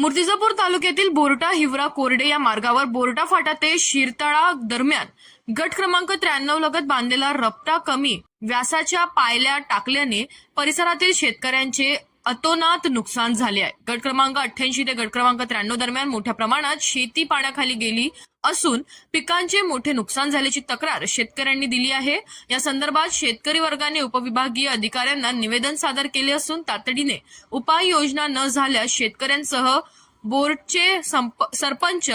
मूर्तिजापूर तालुक्यातील बोरटा हिवरा कोरडे या मार्गावर बोरटा फाटा ते शिरतळा दरम्यान गट क्रमांक त्र्याण्णव लगत बांधलेला रपटा कमी व्यासाच्या पायल्या टाकल्याने परिसरातील शेतकऱ्यांचे अतोनात नुकसान झाले आहे. गट क्रमांक अठ्ठ्याऐंशी ते गट क्रमांक त्र्याण्णव दरम्यान मोठ्या प्रमाणात शेती पाण्याखाली गेली असून पिकांचे मोठे नुकसान झाल्याची तक्रार शेतकऱ्यांनी दिली आहे. या संदर्भात शेतकरी वर्गाने उपविभागीय अधिकाऱ्यांना निवेदन सादर केले असून तातडीने उपाययोजना न झाल्यास शेतकऱ्यांसह बोर्डचे संप- सरपंच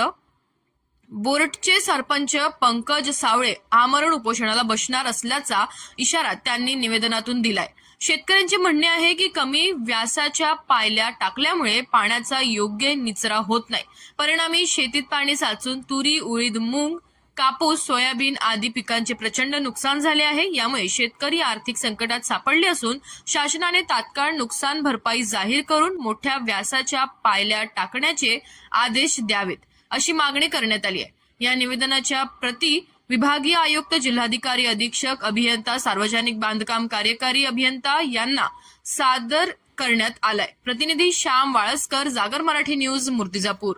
बोर्डचे सरपंच पंकज सावळे आमरण उपोषणाला बसणार असल्याचा इशारा त्यांनी निवेदनातून दिलाय. शेतकऱ्यांचे म्हणणे आहे की कमी व्यासाच्या पायल्या टाकल्यामुळे पाण्याचा योग्य निचरा होत नाही. परिणामी शेतीत पाणी साचून तुरी उडीद मूग कापूस सोयाबीन आदी पिकांचे प्रचंड नुकसान झाले आहे. यामुळे शेतकरी आर्थिक संकटात सापडले असून शासनाने तात्काळ नुकसान भरपाई जाहीर करून मोठ्या व्यासाच्या पायल्या टाकण्याचे आदेश द्यावेत अशी मागणी करण्यात आली आहे. या निवेदनाच्या प्रती विभागीय आयुक्त जिल्हाधिकारी अधीक्षक अभियंता सार्वजनिक बांधकाम कार्यकारी अभियंता यांना सादर करण्यात आलाय. प्रतिनिधी श्याम वाळसकर जागर मराठी न्यूज मूर्तिजापूर.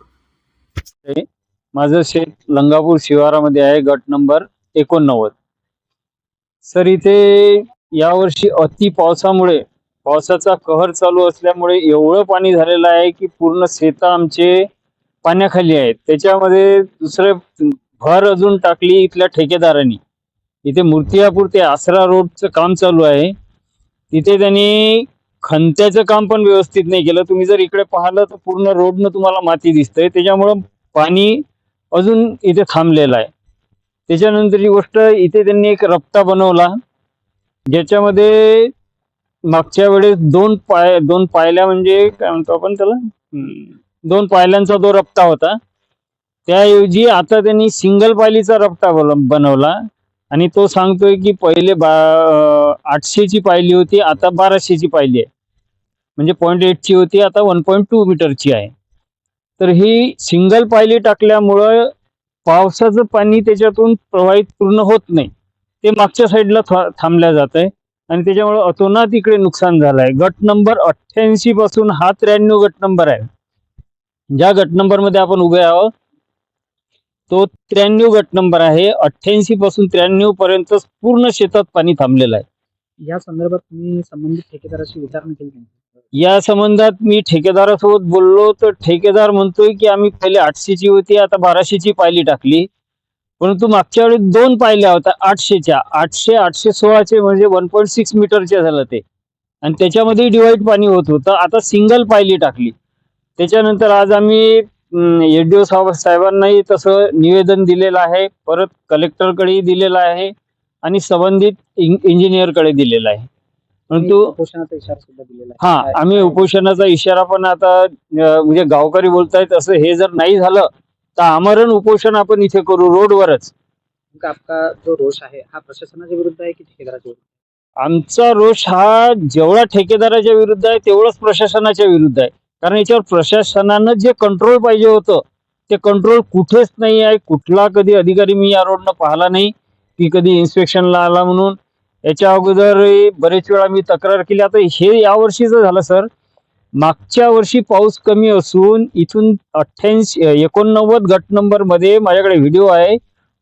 माझं शेत लंगापूर शिवारामध्ये आहे गट नंबर एकोणनव्वद. सर इथे यावर्षी अति पावसामुळे पावसाचा कहर चालू असल्यामुळे एवढं पाणी झालेलं आहे की पूर्ण शेतं आमचे पाण्याखाली आहेत. त्याच्यामध्ये दुसरे भर अजून टाकली इथल्या ठेकेदारांनी. इथे मूर्तियापूर ते आसरा रोडचं काम चालू आहे. तिथे त्यांनी खंत्याचं काम पण व्यवस्थित नाही केलं. तुम्ही जर इकडे पाहिलं तर पूर्ण रोडनं तुम्हाला माती दिसतंय. त्याच्यामुळं पाणी अजून इथे थांबलेलं आहे. त्याच्यानंतरची गोष्ट इथे त्यांनी एक रप्ता बनवला. ज्याच्यामध्ये मागच्या वेळेस दोन पाय दोन पायल्या म्हणजे काय म्हणतो आपण त्याला? दोन पायल्यांचा जो रप्ता होता. त्याऐवजी आता त्यांनी सिंगल पायलीचा रप्ता बनवला. आणि तो सांगतोय की पहिले बा आठशेची पायली होती आता बाराशेची पायली आहे. म्हणजे पॉईंट एटची होती आता वन पॉईंट टू मीटरची आहे. तर ही सिंगल पायली टाकल्यामुळं पावसाचं पाणी त्याच्यातून प्रवाहित पूर्ण होत नाही. ते मागच्या साईडला था थांबल्या जात आहे आणि त्याच्यामुळे अतोनात इकडे नुकसान झालं आहे गट नंबर अठ्ठ्याऐंशी पासून हा त्र्याण्णव गट नंबर आहे. ज्या गट नंबरमध्ये आपण उभे आहोत तो त्र्याण्णव गट नंबर आहे. अठ्ठ्याऐंशी पासून त्र्याण्णव पर्यंत पूर्ण शेतात पाणी थांबलेलं आहे. या संदर्भात तुम्ही संबंधित ठेकेदाराशी विचारणा केली का? या संबंधात मी ठेकेदारासोबत बोललो तर ठेकेदार म्हणतोय की आम्ही पहिले आठशेची होती आता बाराशेची पायली टाकली. परंतु मागच्या वेळी दोन पायल्या होत्या आठशेच्या. आठशे आठशे सोळाचे म्हणजे वन पॉईंट सिक्स मीटरचे झालं ते. आणि त्याच्यामध्ये डिवाईड पाणी होत होतं. आता सिंगल पायली टाकली. त्याच्यानंतर आज आम्ही एडीओ साहेब साहेबांनाही तसं निवेदन दिलेलं आहे. परत कलेक्टरकडेही दिलेलं आहे आणि संबंधित इंजिनियरकडे दिलेलं आहे. परंतु उपोषणाचा इशारा सुद्धा दिलेला आहे. हा आम्ही उपोषणाचा इशारा पण आता म्हणजे गावकरी बोलतायत असं हे जर नाही झालं तर आमरण उपोषण आपण इथे करू रोडवरच. आपला जो रोष आहे हा प्रशासनाच्या विरुद्ध आहे की ठेकेदाराच्या विरुद्ध आमचा रोष हा जेवढा ठेकेदाराच्या विरुद्ध आहे तेवढाच प्रशासनाच्या विरुद्ध आहे. कारण याच्यावर प्रशासनानं जे कंट्रोल पाहिजे होतं ते कंट्रोल कुठेच नाही आहे. कुठला कधी अधिकारी मी या रोडनं पाहिला नाही की कधी इन्स्पेक्शनला आला म्हणून. याच्या अगोदर बरेच वेळा मी तक्रार केली. आता हे यावर्षीचं झालं सर. मागच्या वर्षी पाऊस कमी असून इथून अठ्ठ्याऐंशी एकोणनव्वद गट नंबरमध्ये माझ्याकडे व्हिडिओ आहे.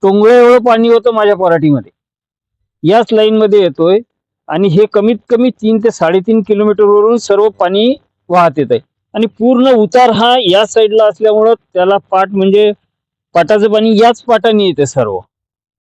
टोंगळे एवढं पाणी होतं माझ्या पराठीमध्ये. याच लाईनमध्ये येतोय. आणि हे कमीत कमी तीन ते साडेतीन किलोमीटरवरून सर्व पाणी वाहत येत आहे आणि पूर्ण उतार हा या साईडला असल्यामुळं त्याला पाट म्हणजे पाटाचं पाणी याच पाटाने येते सर्व.